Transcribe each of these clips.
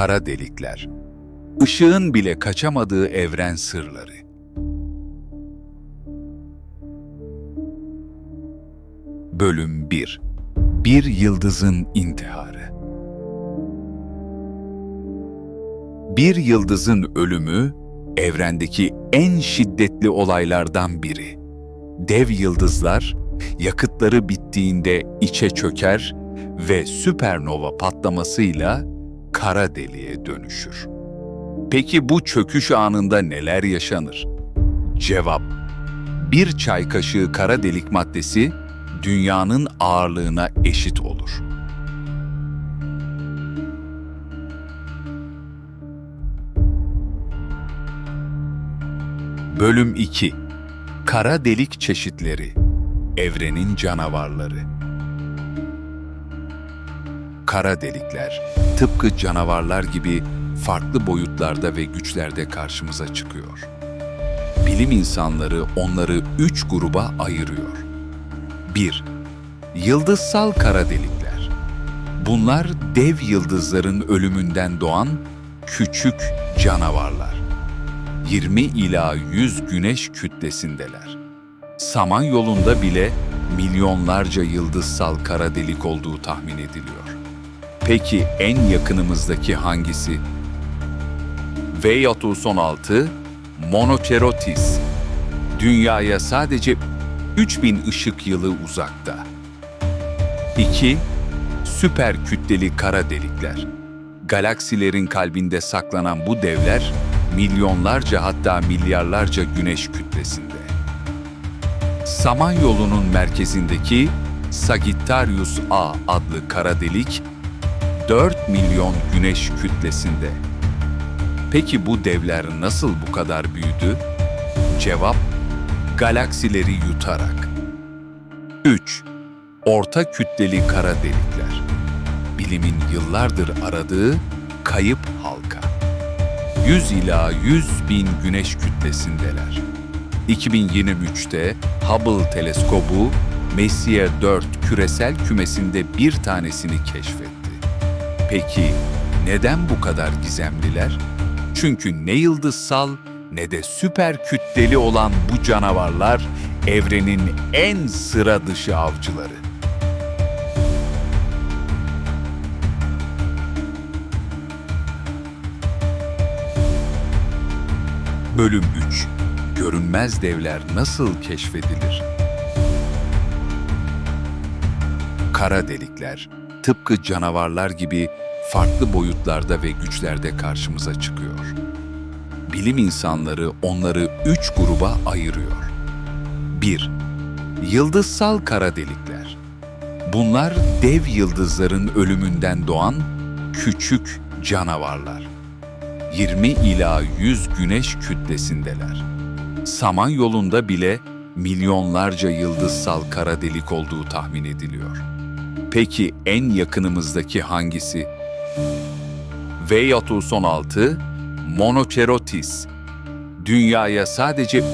Kara delikler. Işığın bile kaçamadığı evren sırları. Bölüm 1 Bir yıldızın intiharı Bir yıldızın ölümü, evrendeki en şiddetli olaylardan biri. Dev yıldızlar, yakıtları bittiğinde içe çöker ve süpernova patlamasıyla kara deliğe dönüşür. Peki bu çöküş anında neler yaşanır? Cevap: Bir çay kaşığı kara delik maddesi dünyanın ağırlığına eşit olur. Bölüm 2 Kara delik çeşitleri Evrenin canavarları Kara delikler tıpkı canavarlar gibi farklı boyutlarda ve güçlerde karşımıza çıkıyor. Bilim insanları onları üç gruba ayırıyor. 1. Yıldızsal kara delikler. Bunlar dev yıldızların ölümünden doğan küçük canavarlar. 20 ila 100 güneş kütlesindeler. Samanyolu'nda bile milyonlarca yıldızsal kara delik olduğu tahmin ediliyor. Peki en yakınımızdaki hangisi? V616 Monocerotis. Dünyaya sadece 3000 ışık yılı uzakta. 2. Süper kütleli kara delikler. Galaksilerin kalbinde saklanan bu devler milyonlarca hatta milyarlarca güneş kütlesinde. Samanyolu'nun merkezindeki Sagittarius A adlı kara delik 4 milyon güneş kütlesinde. Peki bu devler nasıl bu kadar büyüdü? Cevap, galaksileri yutarak. 3. Orta kütleli kara delikler. Bilimin yıllardır aradığı kayıp halka. 100 ila 100 bin güneş kütlesindeler. 2023'te Hubble teleskobu Messier 4 küresel kümesinde bir tanesini keşfetti. Peki neden bu kadar gizemliler? Çünkü ne yıldızsal ne de süper kütleli olan bu canavarlar evrenin en sıra dışı avcıları. Bölüm 3 Görünmez devler nasıl keşfedilir? Kara delikler tıpkı canavarlar gibi farklı boyutlarda ve güçlerde karşımıza çıkıyor. Bilim insanları onları üç gruba ayırıyor. 1. Yıldızsal kara delikler. Bunlar dev yıldızların ölümünden doğan küçük canavarlar. 20 ila 100 güneş kütlesindeler. Samanyolu'nda bile milyonlarca yıldızsal kara delik olduğu tahmin ediliyor. Peki en yakınımızdaki hangisi? V616 Monocerotis. Dünyaya sadece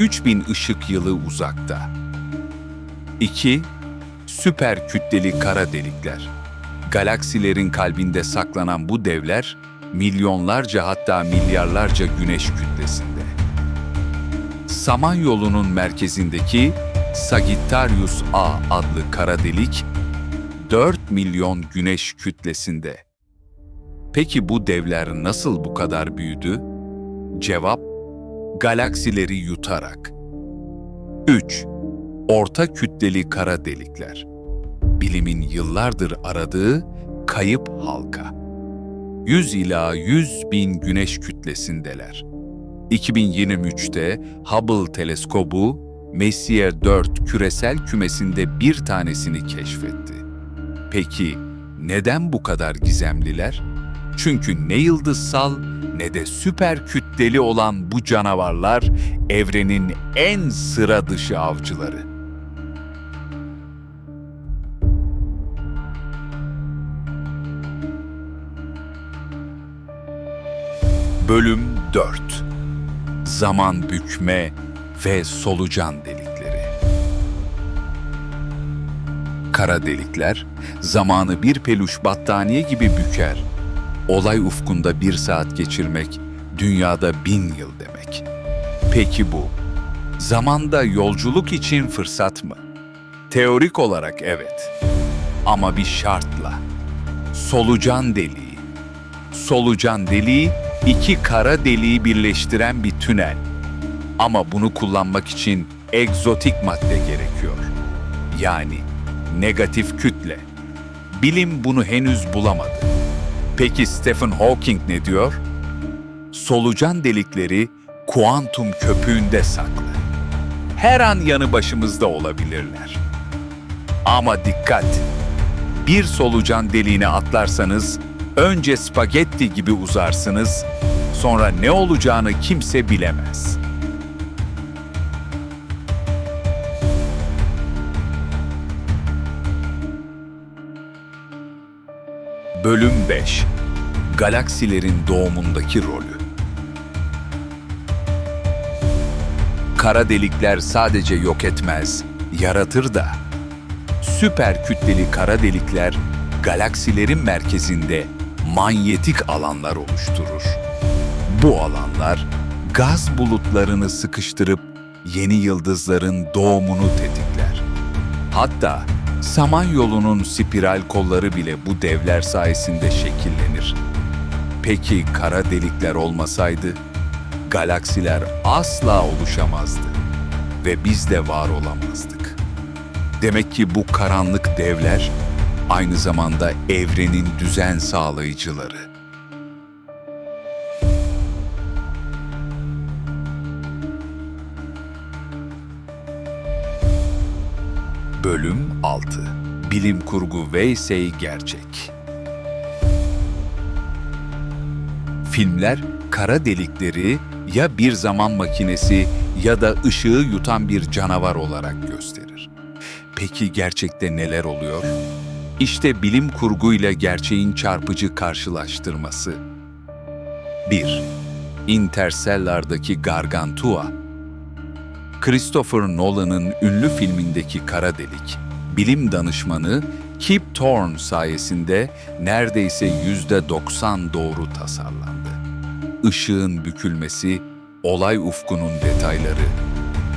3000 ışık yılı uzakta. 2. Süper kütleli kara delikler. Galaksilerin kalbinde saklanan bu devler milyonlarca hatta milyarlarca güneş kütlesinde. Samanyolu'nun merkezindeki Sagittarius A adlı kara delik 4 milyon güneş kütlesinde. Peki bu devler nasıl bu kadar büyüdü? Cevap, galaksileri yutarak. 3. Orta kütleli kara delikler. Bilimin yıllardır aradığı kayıp halka. 100 ila 100 bin güneş kütlesindeler. 2023'te Hubble teleskobu Messier 4 küresel kümesinde bir tanesini keşfetti. Peki neden bu kadar gizemliler? Çünkü ne yıldızsal ne de süper kütleli olan bu canavarlar evrenin en sıra dışı avcıları. Bölüm 4 Zaman bükme ve solucan delikleri Kara delikler zamanı bir peluş battaniye gibi büker. Olay ufkunda bir saat geçirmek, dünyada bin yıl demek. Peki bu, zamanda yolculuk için fırsat mı? Teorik olarak evet. Ama bir şartla. Solucan deliği. Solucan deliği, iki kara deliği birleştiren bir tünel. Ama bunu kullanmak için egzotik madde gerekiyor. Yani negatif kütle. Bilim bunu henüz bulamadı. Peki Stephen Hawking ne diyor? Solucan delikleri kuantum köpüğünde saklı. Her an yanı başımızda olabilirler. Ama dikkat! Bir solucan deliğine atlarsanız önce spagetti gibi uzarsınız, sonra ne olacağını kimse bilemez. Bölüm 5 Galaksilerin doğumundaki rolü Kara delikler sadece yok etmez, yaratır da. Süper kütleli kara delikler galaksilerin merkezinde manyetik alanlar oluşturur. Bu alanlar gaz bulutlarını sıkıştırıp yeni yıldızların doğumunu tetikler. Hatta Samanyolu'nun spiral kolları bile bu devler sayesinde şekillenir. Peki kara delikler olmasaydı, galaksiler asla oluşamazdı ve biz de var olamazdık. Demek ki bu karanlık devler aynı zamanda evrenin düzen sağlayıcıları. Bölüm 6 Bilim Kurgu vs. Gerçek Filmler kara delikleri ya bir zaman makinesi ya da ışığı yutan bir canavar olarak gösterir. Peki gerçekte neler oluyor? İşte bilim kurguyla gerçeğin çarpıcı karşılaştırması. 1. Interstellar'daki Gargantua Christopher Nolan'ın ünlü filmindeki kara delik, bilim danışmanı Kip Thorne sayesinde neredeyse yüzde 90 doğru tasarlandı. Işığın bükülmesi, olay ufkunun detayları,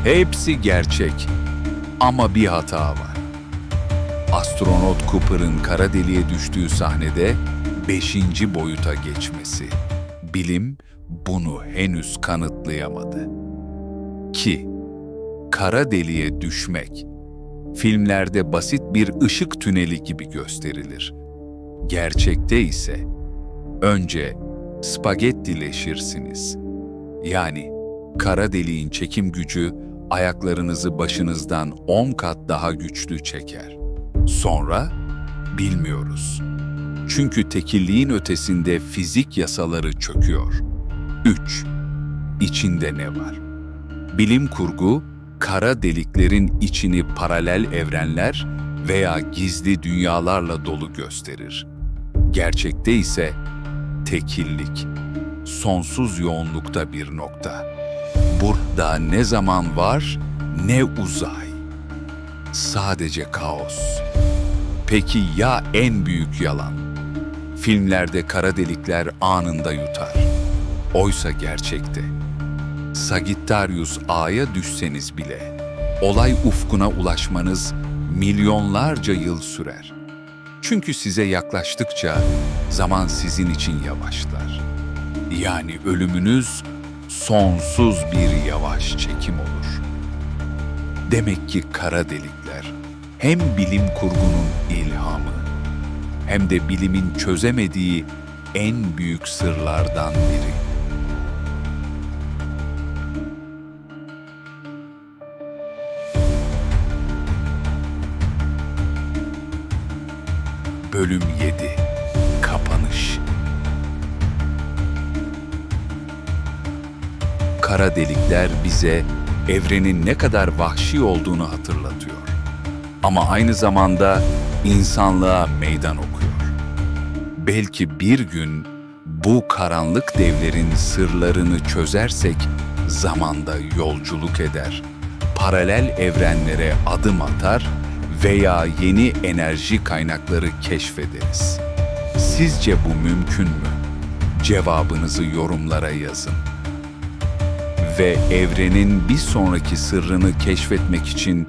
hepsi gerçek. Ama bir hata var. Astronot Cooper'ın kara deliğe düştüğü sahnede beşinci boyuta geçmesi. Bilim bunu henüz kanıtlayamadı. 2 kara deliğe düşmek, filmlerde basit bir ışık tüneli gibi gösterilir. Gerçekte ise önce spagettileşirsiniz. Yani kara deliğin çekim gücü ayaklarınızı başınızdan 10 kat daha güçlü çeker. Sonra bilmiyoruz. Çünkü tekilliğin ötesinde fizik yasaları çöküyor. 3. İçinde ne var? Bilim kurgu kara deliklerin içini paralel evrenler veya gizli dünyalarla dolu gösterir. Gerçekte ise tekillik, sonsuz yoğunlukta bir nokta. Burada ne zaman var ne uzay. Sadece kaos. Peki ya en büyük yalan? Filmlerde kara delikler anında yutar. Oysa gerçekte Sagittarius A'ya düşseniz bile olay ufkuna ulaşmanız milyonlarca yıl sürer. Çünkü size yaklaştıkça zaman sizin için yavaşlar. Yani ölümünüz sonsuz bir yavaş çekim olur. Demek ki kara delikler hem bilim kurgunun ilhamı hem de bilimin çözemediği en büyük sırlardan biri. Bölüm 7 Kapanış Kara delikler bize evrenin ne kadar vahşi olduğunu hatırlatıyor. Ama aynı zamanda insanlığa meydan okuyor. Belki bir gün bu karanlık devlerin sırlarını çözersek zamanda yolculuk eder, paralel evrenlere adım atar veya yeni enerji kaynakları keşfederiz. Sizce bu mümkün mü? Cevabınızı yorumlara yazın. Ve evrenin bir sonraki sırrını keşfetmek için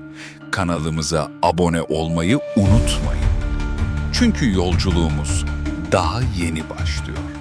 kanalımıza abone olmayı unutmayın. Çünkü yolculuğumuz daha yeni başlıyor.